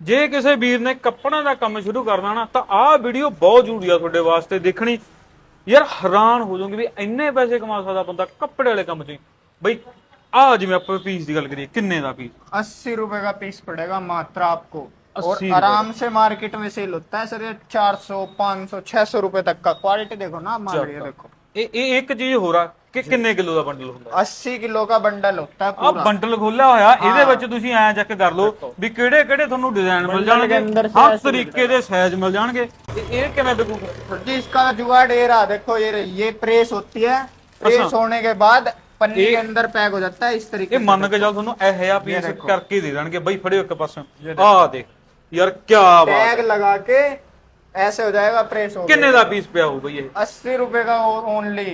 ਜੇ ਕਿਸੇ ਵੀਰ ਨੇ ਕੱਪੜਿਆਂ ਦਾ ਕੰਮ ਸ਼ੁਰੂ ਕਰਨਾ ਨਾ ਤਾਂ ਆਹ ਵੀਡੀਓ ਬਹੁਤ ਜ਼ਰੂਰੀ ਆ ਤੁਹਾਡੇ ਵਾਸਤੇ ਦੇਖਣੀ ਯਾਰ ਹੈਰਾਨ ਹੋ ਜਾਓਗੇ ਵੀ ਇੰਨੇ ਪੈਸੇ ਕਮਾ ਸਕਦਾ ਬੰਦਾ ਕੱਪੜੇ ਵਾਲੇ ਕੰਮ 'ਚ ਹੀ। ਬਈ ਆ ਜਿਵੇਂ ਆਪਾਂ ਪੀਸ ਦੀ ਗੱਲ ਕਰੀਏ ਕਿੰਨੇ ਦਾ ਪੀਸ अस्सी रुपए का पीस पड़ेगा मात्र आपको और 80 रुपए आराम से मार्केट में सेल होता है सर ये चार सौ पाँच सौ छह सौ रुपए तक का क्वालिटी देखो ना माल ये देखो ਇਹ ਇਹ ਇੱਕ ਚੀਜ਼ ਹੋਰ ਆ ਕਿ ਕਿੰਨੇ ਕਿਲੋ ਦਾ ਬੰਡਲ ਹੁੰਦਾ अस्सी किलो का बंडल होता है ਆ पूरा ਬੰਡਲ ਖੋਲਿਆ ਹੋਇਆ ਇਹਦੇ ਵਿੱਚ ਤੁਸੀਂ ਐਂ ਚੈੱਕ ਕਰ ਲਓ ਵੀ ਕਿਹੜੇ ਕਿਹੜੇ ਤੁਹਾਨੂੰ ਡਿਜ਼ਾਈਨ ਮਿਲ ਜਾਣਗੇ ਅੰਦਰ ਹਰ ਤਰੀਕੇ ਦੇ ਸਾਈਜ਼ ਮਿਲ ਜਾਣਗੇ ਤੇ ਇਹ ਕਿਵੇਂ ਬਿਕੂ जी इसका जुगाड़ ये रहा देखो ये रही, ये प्रेस होती है प्रेस अच्छा। होने के बाद पन्नी ये- के अंदर पैक हो जाता है इस तरीके ਇਹ ਮੰਨ ਕੇ ਚੱਲ ਤੁਹਾਨੂੰ ਇਹ ਜਿਹਾ ਪੀਸ ਦੇਖੋ। ਕਰਕੇ ਦੇ ਦੇਣਗੇ ਬਈ ਫੜਿਓ ਇੱਕ ਪਾਸੇ ਆਹ ਦੇਖ ਯਾਰ ਕੀ ਬਾਤ टैग लगा के ऐसे हो जाएगा प्रेस हो ਕਿੰਨੇ ਦਾ ਪੀਸ ਪਿਆ ਹੋਊ ਬਈ ਇਹ अस्सी रुपए का ओनली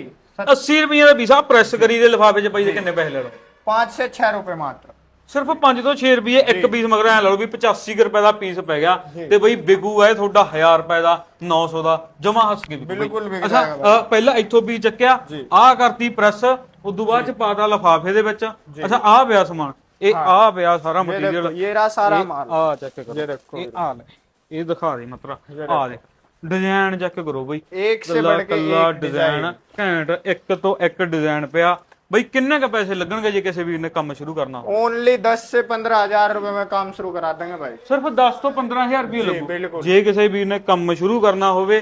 80 ਰੁਪਏ ਦਾ ਪੀਸ ਆ ਪ੍ਰੈਸ ਕਰੀ ਦੇ ਲਿਫਾਫੇ 'ਚ ਪਈ ਦੇ ਕਿੰਨੇ ਪੈਸੇ ਲੈ ਲਓ पाँच से छह रुपए मात्र ਸਿਰਫ 5 ਤੋਂ 6 ਰੁਪਏ ਇੱਕ ਪੀਸ ਮਗਰ ਐ ਲਾ ਲਓ ਵੀ 85 ਕੁ ਰੁਪਏ ਦਾ ਪੀਸ ਪੈ ਗਿਆ ਤੇ ਬਈ ਬਿਗੂ ਹੈ ਤੁਹਾਡਾ 1000 ਰੁਪਏ ਦਾ 900 ਦਾ ਜਮਾ ਹੱਸ ਕੇ ਵਿਕੂ ਬਈ। ਬਿਲਕੁਲ ਵਿਕ ਅੱਛਾ ਜਾਏਗਾ ਅ, ਪਹਿਲਾਂ ਇੱਥੋਂ ਵੀ ਚੱਕਿਆ ਆਹ ਕਰਤੀ ਪ੍ਰੈਸ ਉਦੋਂ ਬਾਅਦ ਚ ਪਾਤਾ ਲਿਫਾਫੇ ਦੇ ਵਿੱਚ ਅੱਛਾ ਆਹ ਪਿਆ ਸਮਾਨ ਇਹ ਆਹ ਪਿਆ ਸਾਰਾ ये देखो ਮਟੀਰੀਅਲ ये रहा सारा माल ਆ ਚੈੱਕ ਕਰੋ ये देखो ਇਹ ਆ ਲੈ ਇਹ ਦਿਖਾ ਦੇ ਮਤਲਬ ਆ ਦੇ ਡਿਜ਼ਾਈਨ ਚੈੱਕ ਕਰੋ ਬਈ। ਇੱਕ ਸੇ ਬੜ ਕੇ ਇੱਕ ਡਿਜ਼ਾਈਨ। ਘੈਂਟ ਇੱਕ ਤੋਂ ਇੱਕ ਡਿਜ਼ਾਈਨ ਪਿਆ। ਬਈ ਕਿੰਨੇ ਕ ਪੈਸੇ ਲੱਗਣਗੇ ਜੇ ਕਿਸੇ ਵੀਰ ਨੇ ਕੰਮ ਸ਼ੁਰੂ ਕਰਨਾ ਓਨਲੀ 10 ਸੇ 15000 ਰੁਪਏ ਮੈਂ ਕੰਮ ਸ਼ੁਰੂ ਕਰਾ ਦਾਂਗੇ ਭਾਈ। ਸਿਰਫ 10 ਤੋਂ 15000 ਰੁਪਏ ਲੱਗੂ। ਜੇ ਕਿਸੇ ਵੀਰ ਨੇ ਕੰਮ ਸ਼ੁਰੂ ਕਰਨਾ ਹੋਵੇ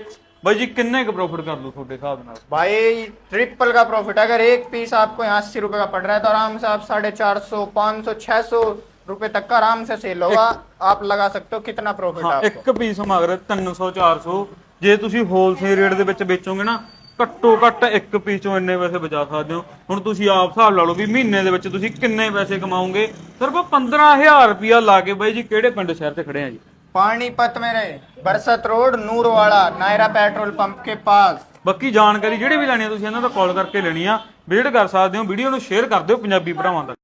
भाई जी कितने का प्रॉफिट कर लूँ छोटे साहब ना भाई ट्रिपल का प्रॉफिट अगर एक पीस आपको यहाँ अस्सी रुपये का पड़ रहा है तो आराम से आप साढ़े चार रुपए तक का आराम से सेल होगा आप लगा सकते हो कितना प्रॉफिट ਹਾਂ आपको ਇੱਕ ਪੀਸ ਮਗਰ 300 400 ਜੇ ਤੁਸੀਂ ਹੋਲਸੇਲ ਰੇਟ ਦੇ ਵਿੱਚ ਵੇਚੋਗੇ ਨਾ ਘੱਟੋ ਘੱਟ ਇੱਕ ਪੀਸ ਚੋਂ ਇੰਨੇ ਪੈਸੇ ਬਚਾ ਸਕਦੇ ਹੋ ਹੁਣ ਤੁਸੀਂ ਆਪ ਹਿਸਾਬ ਲਾ ਲਓ ਵੀ ਮਹੀਨੇ ਦੇ ਵਿੱਚ ਤੁਸੀਂ ਕਿੰਨੇ ਪੈਸੇ ਕਮਾਓਗੇ ਸਿਰਫ 15000 ਰੁਪਿਆ ਲਾ ਕੇ ਬਾਈ ਜੀ ਕਿਹੜੇ ਪਿੰਡ ਸ਼ਹਿਰ ਤੇ ਖੜੇ ਆ ਜੀ पानीपत में रहे Barsat road Noorwara Nayara petrol pump के पास ਬਾਕੀ ਜਾਣਕਾਰੀ ਜਿਹੜੀ ਵੀ ਲੈਣੀ ਹੈ ਤੁਸੀਂ ਇਹਨਾਂ ਦਾ ਕਾਲ ਕਰਕੇ ਲੈਣੀ ਆ ਵਿਜ਼ਿਟ ਕਰ ਸਕਦੇ ਹੋ ਵੀਡੀਓ ਨੂੰ ਸ਼ੇਅਰ ਕਰ ਦਿਓ ਪੰਜਾਬੀ ਭਰਾਵਾਂ ਤੱਕ